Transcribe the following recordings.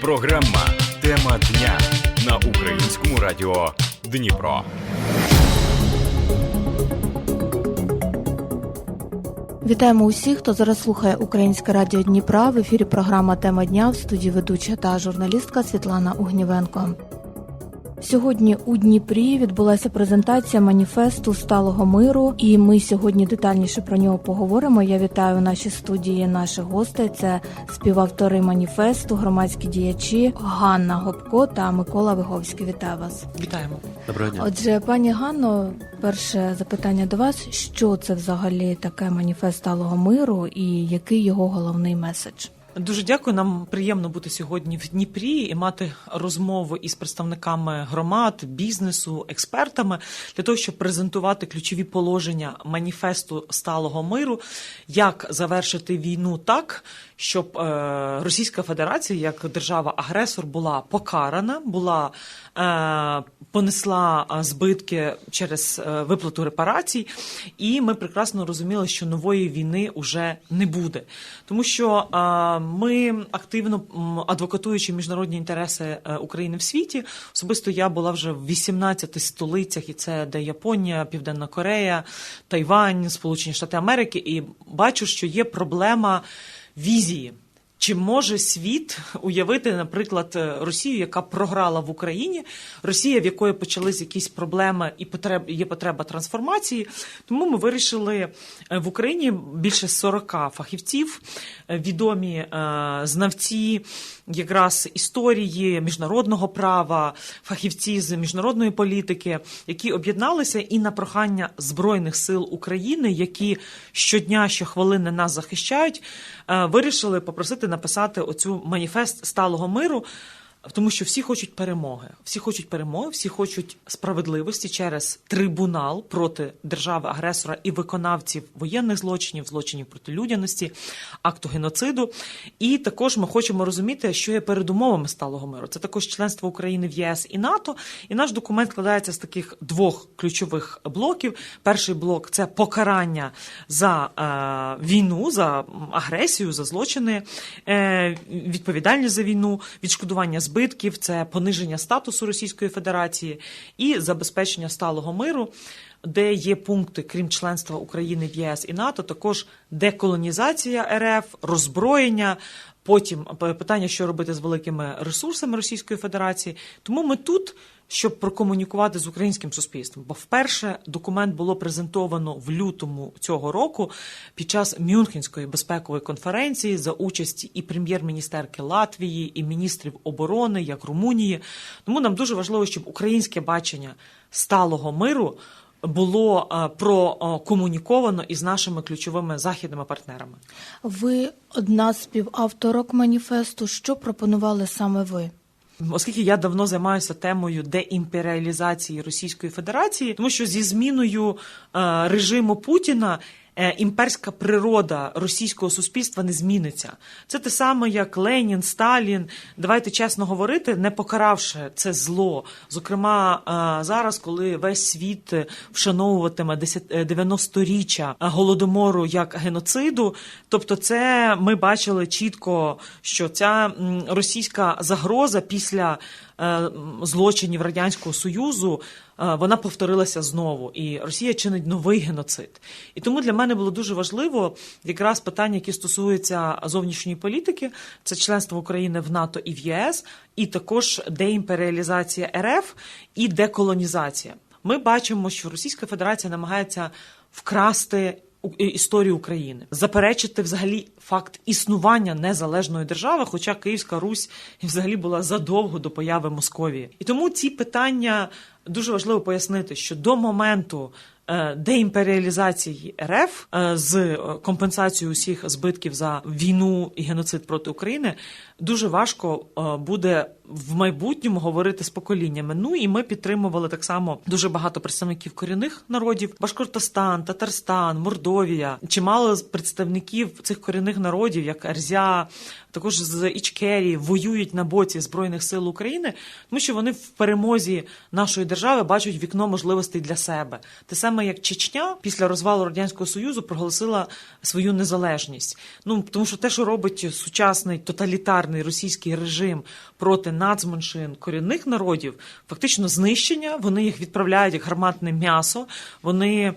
Програма Тема дня на українському радіо Дніпро. Вітаємо усіх, хто зараз слухає Українське радіо Дніпра. В ефірі програма Тема дня в студії ведуча та журналістка Світлана Угнівенко. Сьогодні у Дніпрі відбулася презентація маніфесту сталого миру, і ми сьогодні детальніше про нього поговоримо. Я вітаю у нашій студії наших гостей. Це співавтори маніфесту, громадські діячі Ганна Гопко та Микола Виговський. Вітаю вас. Вітаємо. Доброго дня. Отже, пані Ганно, перше запитання до вас: що це взагалі таке маніфест сталого миру, і який його головний меседж? Дуже дякую. Нам приємно бути сьогодні в Дніпрі і мати розмову із представниками громад, бізнесу, експертами для того, щоб презентувати ключові положення маніфесту сталого миру, як завершити війну так, щоб е, Російська Федерація як держава-агресор була покарана, була е, понесла е, збитки через виплату репарацій, і ми прекрасно розуміли, що нової війни вже не буде, тому що ми активно адвокатуючи міжнародні інтереси України в світі. Особисто я була вже в 18 столицях, і це де Японія, Південна Корея, Тайвань, Сполучені Штати Америки, і бачу, що є проблема візії. Чи може світ уявити, наприклад, Росію, яка програла в Україні, Росія, в якої почались якісь проблеми і потреб, є потреба трансформації? Тому ми вирішили е, в Україні більше 40 фахівців, е, відомі е, знавці якраз історії міжнародного права, фахівці з міжнародної політики, які об'єдналися і на прохання збройних сил України, які щодня, щохвилини нас захищають, е, вирішили попросити написати оцю маніфест сталого миру. Тому що всі хочуть перемоги, всі хочуть перемоги, всі хочуть справедливості через трибунал проти держави-агресора і виконавців воєнних злочинів, злочинів проти людяності, акту геноциду. І також ми хочемо розуміти, що є передумовами сталого миру. Це також членство України в ЄС і НАТО. І наш документ складається з таких двох ключових блоків. Перший блок це покарання за е, війну, за агресію, за злочини, е, відповідальність за війну, відшкодування збитків, це пониження статусу Російської Федерації і забезпечення сталого миру, де є пункти, крім членства України в ЄС і НАТО, також деколонізація РФ, роззброєння. Потім питання, що робити з великими ресурсами Російської Федерації. Тому ми тут, щоб прокомунікувати з українським суспільством. Бо вперше документ було презентовано в лютому цього року під час Мюнхенської безпекової конференції за участі і прем'єр-міністерки Латвії, і міністрів оборони, як Румунії. Тому нам дуже важливо, щоб українське бачення сталого миру. Було е, прокомуніковано із нашими ключовими західними партнерами. Ви одна з співавторок маніфесту. Що пропонували саме ви? Оскільки я давно займаюся темою деімперіалізації Російської Федерації, тому що зі зміною е, режиму Путіна. Е, Імперська природа російського суспільства не зміниться. Це те саме, як Ленін, Сталін. Давайте чесно говорити, не покаравши це зло. Зокрема, е, зараз, коли весь світ вшановуватиме 10 е, 90-річчя голодомору як геноциду, тобто, це ми бачили чітко, що ця російська загроза після злочинів радянського союзу. е, Вона повторилася знову, і Росія чинить новий геноцид. І тому для мене було дуже важливо якраз питання, які стосуються зовнішньої політики, це членство України в НАТО і в ЄС, і також деімперіалізація РФ і деколонізація. Ми бачимо, що Російська Федерація намагається вкрасти історію України, заперечити взагалі факт існування незалежної держави, хоча Київська Русь взагалі була задовго до появи Московії. І тому ці питання дуже важливо пояснити, що до моменту. е, Деімперіалізації РФ е, з е, компенсацією усіх збитків за війну і геноцид проти України дуже важко е, буде в майбутньому говорити з поколіннями. Ну і ми підтримували так само дуже багато представників корінних народів: Башкортостан, Татарстан, Мордовія. Чимало представників цих корінних народів, як Ерзя, також з Ічкерії, воюють на боці збройних сил України, тому що вони в перемозі нашої держави бачать вікно можливостей для себе. Те саме як Чечня після розвалу радянського союзу проголосила свою незалежність. Ну тому що те, що робить сучасний тоталітарний російський режим проти нацменшин корінних народів, фактично знищення. Вони їх відправляють як гарматне м'ясо. Вони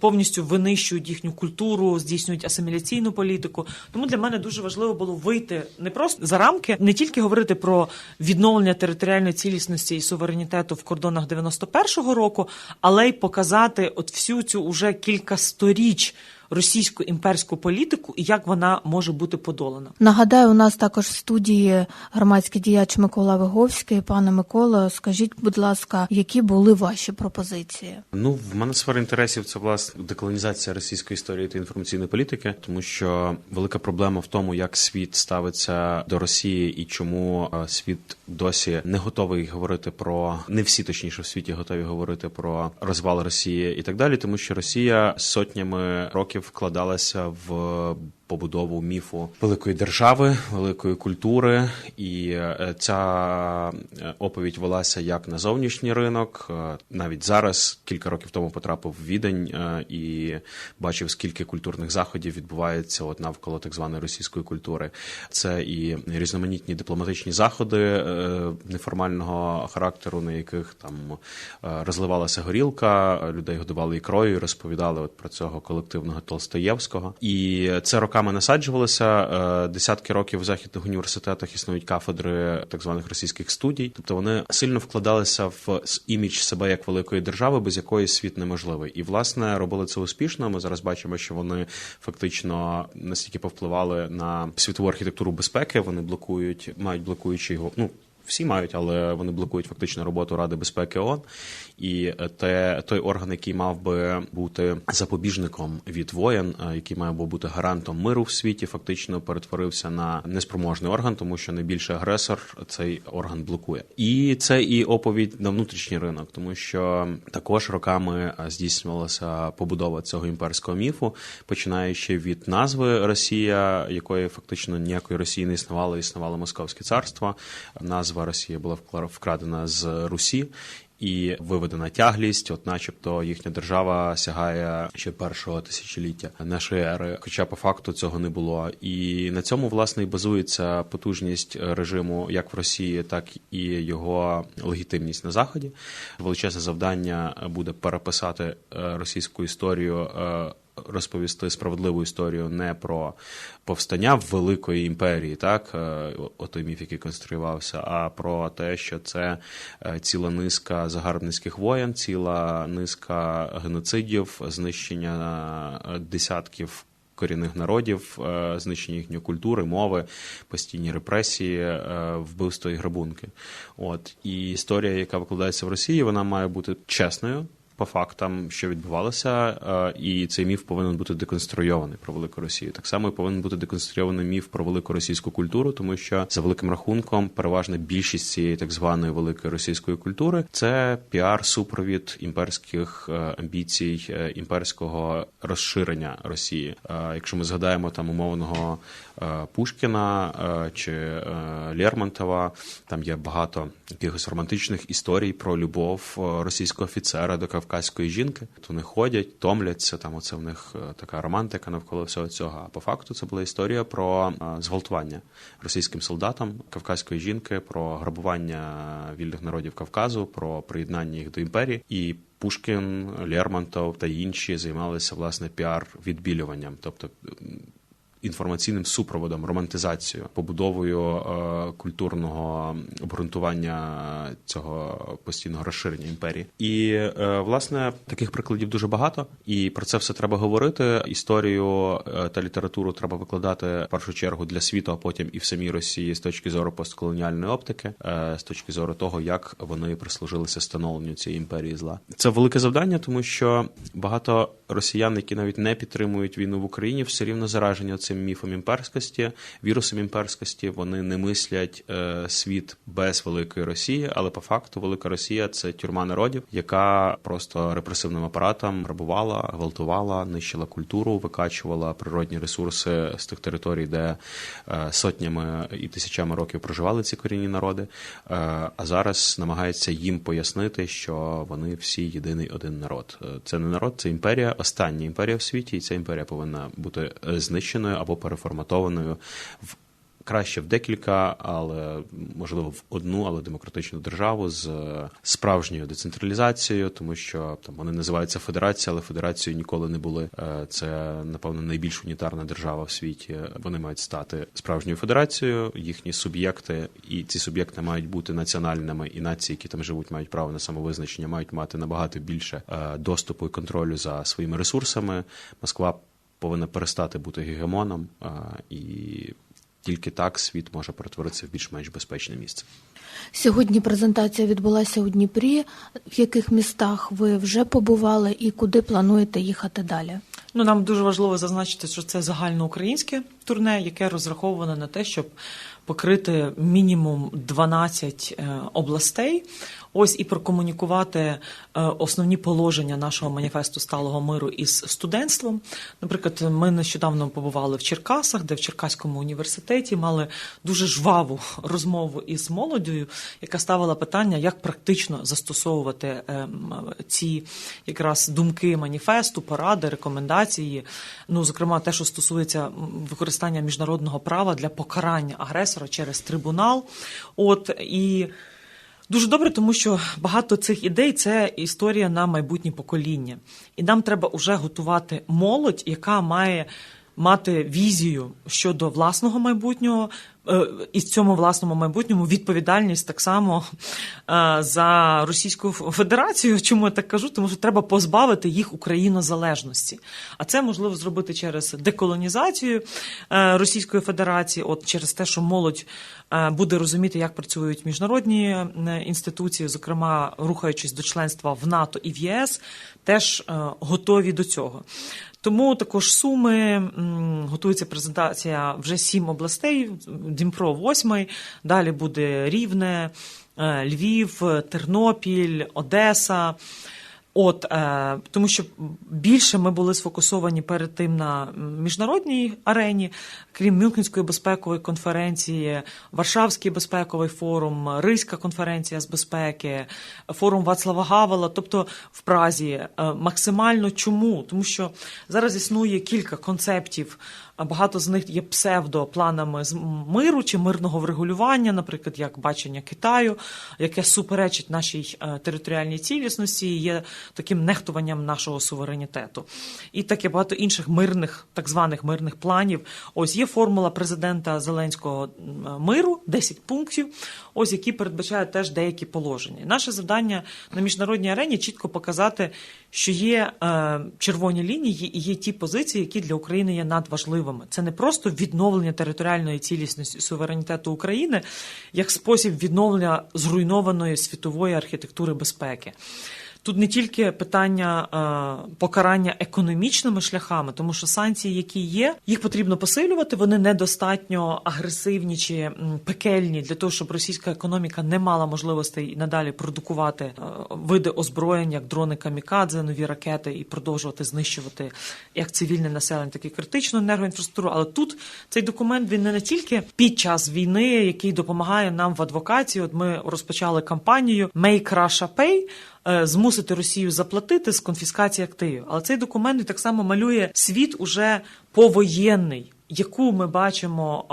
повністю винищують їхню культуру, здійснюють асиміляційну політику. Тому для мене дуже важливо було вийти не просто за рамки, не тільки говорити про відновлення територіальної цілісності і суверенітету в кордонах 91-го року, але й показати от всю цю уже кілька сторіч російську імперську політику і як вона може бути подолана. Нагадаю, у нас також в студії громадський діяч Микола Виговський. Пане Миколо, скажіть, будь ласка, які були ваші пропозиції? Ну, в мене сфера інтересів це власне деколонізація російської історії та інформаційної політики, тому що велика проблема в тому, як світ ставиться до Росії і чому е, світ досі не готовий говорити про не всі точніше в світі готові говорити про розвал Росії і так далі, тому що Росія сотнями років вкладалася в побудову міфу великої держави, великої культури, і е, ця е, оповідь велася як на зовнішній ринок. Е, Навіть зараз, кілька років тому, потрапив в Відень і бачив, скільки культурних заходів відбувається от навколо так званої російської культури. Це і різноманітні дипломатичні заходи неформального характеру, на яких там розливалася горілка, людей годували ікрою, розповідали от про цього колективного Толстоєвського. І це роками насаджувалося. насаджувалися. Десятки років в західних університетах існують кафедри так званих російських студій. Тобто вони сильно вкладалися в імідж себе як великої держави, без якої світ неможливий. І власне робили це успішно. Ми зараз бачимо, що вони фактично настільки повпливали на світову архітектуру безпеки. Вони блокують, мають блокуючи його ну. Всі мають, але вони блокують фактично роботу Ради безпеки ООН. І е, те той орган, який мав би бути запобіжником від воєн, е, який має би бути гарантом миру в світі, фактично перетворився на неспроможний орган, тому що найбільший агресор цей орган блокує. І це і оповідь на внутрішній ринок, тому що також роками е, здійснювалася побудова цього імперського міфу, починаючи від назви Росія, якої фактично ніякої Росії не існувало, існувало Московське царство. Назва Росія була вкрадена з Русі. І виведена тяглість, от, начебто, їхня держава сягає ще першого тисячоліття нашої ери. Хоча по факту цього не було. І на цьому власне і базується потужність режиму як в Росії, так і його легітимність на заході. Величезне завдання буде переписати е, російську історію. Розповісти справедливу історію не про повстання великої імперії, так е, отой міф, який конструювався, а про те, що це е, ціла низка загарбницьких воєн, ціла низка геноцидів, знищення е, десятків. Корінних народів, знищення їхньої культури, мови, постійні репресії, вбивство і грабунки. От і історія, яка викладається в Росії, вона має бути чесною по фактам, що відбувалося, е, і цей міф повинен бути деконструйований про велику Росію. Так само і повинен бути деконструйований міф про велику російську культуру, тому що за великим рахунком переважна більшість цієї так званої великої російської культури це піар-супровід імперських е, амбіцій, е, імперського розширення Росії. Якщо ми згадаємо там умовного Пушкіна чи Лермонтова, там є багато якихось романтичних історій про любов російського офіцера до кавказької жінки. То вони ходять, томляться. Там оце в них е, така романтика навколо всього цього. А по факту це була історія про е, зґвалтування російським солдатам кавказької жінки, про грабування вільних народів Кавказу, про приєднання їх до імперії і. Пушкін, Лермонтов та інші займалися власне піар-відбілюванням, тобто м, інформаційним супроводом, романтизацією, побудовою е, культурного обґрунтування цього постійного розширення імперії. І е, власне таких прикладів дуже багато, і про це все треба говорити. Історію е, та літературу треба викладати в першу чергу для світу, а потім і в самій Росії з точки зору постколоніальної оптики, з точки зору того, як вони прислужилися становленню цієї імперії зла. Це велике завдання, тому що багато росіян, які навіть не підтримують війну в Україні, все рівно заражені цим цим міфом імперськості, вірусом імперськості. Вони не мислять е, світ без великої Росії, але по факту велика Росія це тюрма народів, яка просто репресивним апаратом грабувала, гвалтувала, нищила культуру, викачувала природні ресурси з тих територій, де е, сотнями і тисячами років проживали ці корінні народи. Е, а зараз намагається їм пояснити, що вони всі єдиний один народ. Це не народ, це імперія, остання імперія в світі, і ця імперія повинна бути знищеною або переформатованою в краще в декілька, але можливо в одну, але демократичну державу з е, справжньою децентралізацією, тому що там вони називаються федерація, але федерацією ніколи не були. Е, Це напевно найбільш унітарна держава в світі. Вони мають стати справжньою федерацією. Їхні суб'єкти, і ці суб'єкти мають бути національними, і нації, які там живуть, мають право на самовизначення, мають мати набагато більше е, доступу і контролю за своїми ресурсами. Москва повинна перестати бути гегемоном і тільки так світ може перетворитися в більш-менш безпечне місце. Сьогодні презентація відбулася у Дніпрі. В яких містах ви вже побували і куди плануєте їхати далі? Ну, нам дуже важливо зазначити, що це загальноукраїнське турне, яке розраховане на те, щоб покрити мінімум 12 е, областей. Ось і прокомунікувати е, основні положення нашого маніфесту сталого миру із студентством. Наприклад, ми нещодавно побували в Черкасах, де в Черкаському університеті мали дуже жваву розмову із молоддю, яка ставила питання, як практично застосовувати ем, ці якраз думки маніфесту, поради, рекомендації. Ну, зокрема, те, що стосується м, використання міжнародного права для покарання агресора через трибунал. От і. Дуже добре, тому що багато цих ідей це історія на майбутнє покоління. І нам треба вже готувати молодь, яка має мати візію щодо власного майбутнього, і в цьому власному майбутньому відповідальність так само е, за Російську Федерацію. Чому я так кажу? Тому що треба позбавити їх українозалежності. А це можливо зробити через деколонізацію е, Російської Федерації, от через те, що молодь е, буде розуміти, як працюють міжнародні е, інституції, зокрема рухаючись до членства в НАТО і в ЄС, теж е, готові до цього. Тому також суми готується презентація вже сім областей. Дніпро восьмий, далі буде Рівне, е, Львів, Тернопіль, Одеса. От е, тому, що більше ми були сфокусовані перед тим на міжнародній арені, крім Мюнхенської безпекової конференції, Варшавський безпековий форум, Ризька конференція з безпеки, форум Вацлава Гавела, тобто в Празі. Е, максимально чому? Тому що зараз існує кілька концептів. Багато з них є псевдопланами з миру чи мирного врегулювання, наприклад, як бачення Китаю, яке суперечить нашій е, територіальній цілісності, є таким нехтуванням нашого суверенітету. І таке багато інших мирних, так званих мирних планів. Ось є формула президента Зеленського миру, 10 пунктів, ось які передбачають теж деякі положення. Наше завдання на міжнародній арені чітко показати, що є е, червоні лінії і є ті позиції, які для України є надважливими. Це не просто відновлення територіальної цілісності суверенітету України як спосіб відновлення зруйнованої світової архітектури безпеки. Тут не тільки питання е, покарання економічними шляхами, тому що санкції, які є, їх потрібно посилювати. Вони недостатньо агресивні чи пекельні для того, щоб російська економіка не мала можливостей надалі продукувати е, види озброєнь, як дрони камікадзе, нові ракети, і продовжувати знищувати як цивільне населення, так і критичну енергоінфраструктуру. Але тут цей документ він не, не тільки під час війни, який допомагає нам в адвокації. От ми розпочали кампанію «Make Russia Pay», змусити Росію заплатити з конфіскації активів. Але цей документ так само малює світ уже повоєнний. Яку ми бачимо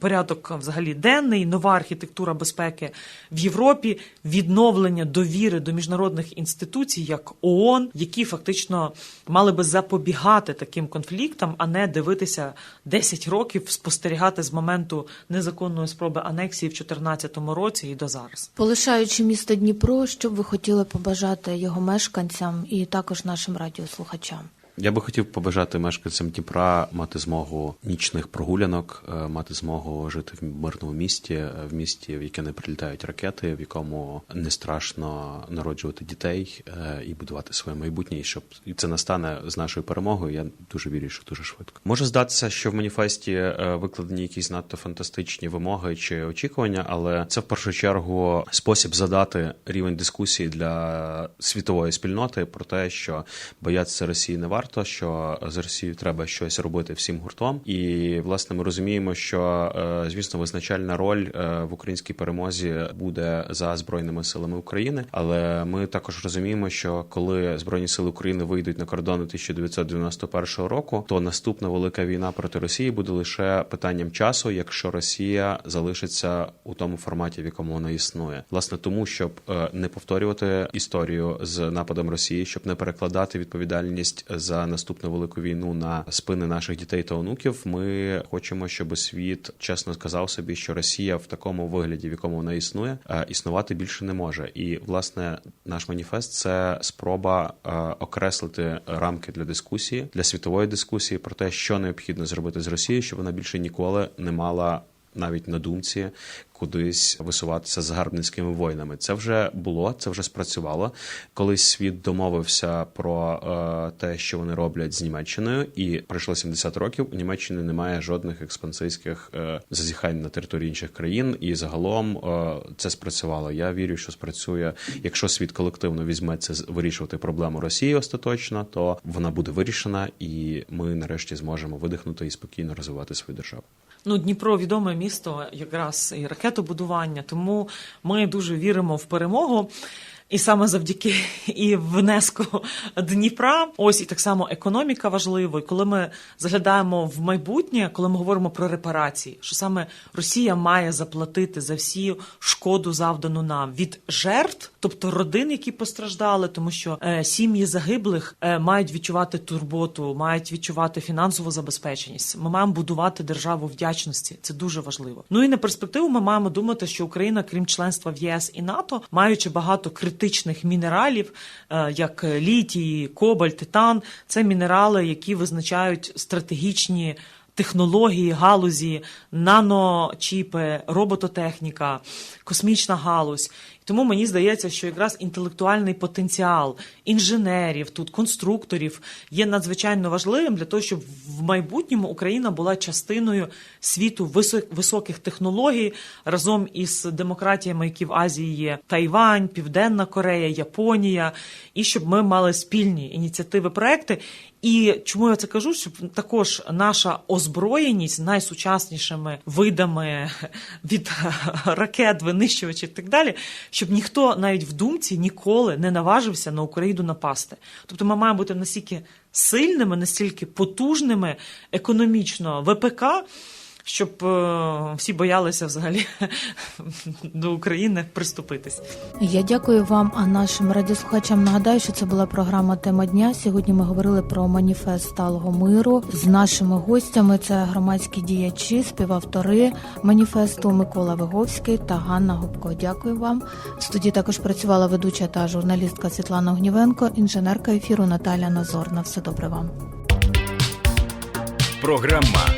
порядок взагалі денний, нова архітектура безпеки в Європі, відновлення довіри до міжнародних інституцій, як ООН, які фактично мали би запобігати таким конфліктам, а не дивитися 10 років, спостерігати з моменту незаконної спроби анексії в 2014 році і до зараз. Полишаючи місто Дніпро, що б ви хотіли побажати його мешканцям і також нашим радіослухачам? Я би хотів побажати мешканцям Дніпра мати змогу нічних прогулянок, е, мати змогу жити в мирному місті, е, в місті, в яке не прилітають ракети, в якому не страшно народжувати дітей е, і будувати своє майбутнє. І щоб і це настане з нашою перемогою. Я дуже вірю, що дуже швидко. Може здатися, що в маніфесті викладені якісь надто фантастичні вимоги чи очікування, але це в першу чергу спосіб задати рівень дискусії для світової спільноти про те, що боятися Росії не варто, що з Росією треба щось робити всім гуртом. І власне ми розуміємо, що е, звісно визначальна роль е, в українській перемозі буде за збройними силами України. Але ми також розуміємо, що коли збройні сили України вийдуть на кордони 1991 року, то наступна велика війна проти Росії буде лише питанням часу, якщо Росія залишиться у тому форматі, в якому вона існує, власне тому, щоб е, не повторювати історію з нападом Росії, щоб не перекладати відповідальність за наступну велику війну на спини наших дітей та онуків. Ми хочемо, щоб світ чесно сказав собі, що Росія в такому вигляді, в якому вона існує, е, існувати більше не може. І власне наш маніфест це спроба е, окреслити рамки для дискусії, для світової дискусії про те, що необхідно зробити з Росією, щоб вона більше ніколи не мала навіть на думці кудись висуватися з загарбницькими воїнами. Це вже було, це вже спрацювало. Колись світ домовився про е, те, що вони роблять з Німеччиною, і пройшло 70 років. У Німеччини немає жодних експансійських е, зазіхань на території інших країн, і загалом е, це спрацювало. Я вірю, що спрацює. Якщо світ колективно візьметься вирішувати проблему Росії остаточно, то вона буде вирішена, і ми нарешті зможемо видихнути і спокійно розвивати свою державу. Ну, Дніпро відоме місто, якраз і ракетобудування, тому ми дуже віримо в перемогу. І саме завдяки і внеску Дніпра, ось і так само економіка важлива. І коли ми заглядаємо в майбутнє, коли ми говоримо про репарації, що саме Росія має заплатити за всі шкоду завдану нам від жертв, тобто родин, які постраждали, тому що е, сім'ї загиблих е, мають відчувати турботу, мають відчувати фінансову забезпеченість. Ми маємо будувати державу вдячності. Це дуже важливо. Ну і на перспективу ми маємо думати, що Україна, крім членства в ЄС і НАТО, маючи багато критичних мінералів, е, як літій, кобальт, титан, це мінерали, які визначають стратегічні. Технології, галузі, наночіпи, робототехніка, космічна галузь. Тому мені здається, що якраз інтелектуальний потенціал інженерів, тут конструкторів є надзвичайно важливим для того, щоб в майбутньому Україна була частиною світу високих технологій разом із демократіями, які в Азії є Тайвань, Південна Корея, Японія, і щоб ми мали спільні ініціативи, проекти. І чому я це кажу? Щоб також наша озброєність найсучаснішими видами від ракет, винищувачів і так далі, щоб ніхто навіть в думці ніколи не наважився на Україну напасти. Тобто ми маємо бути настільки сильними, настільки потужними економічно ВПК. Щоб е, всі боялися взагалі до України приступитись. Я дякую вам, а нашим радіослухачам нагадаю, що це була програма Тема дня. Сьогодні ми говорили про маніфест сталого миру з нашими гостями. Це громадські діячі, співавтори маніфесту Микола Виговський та Ганна Губко. Дякую вам. В студії також працювала ведуча та журналістка Світлана Огнівенко, інженерка ефіру Наталя Назорна. Все добре вам. Програма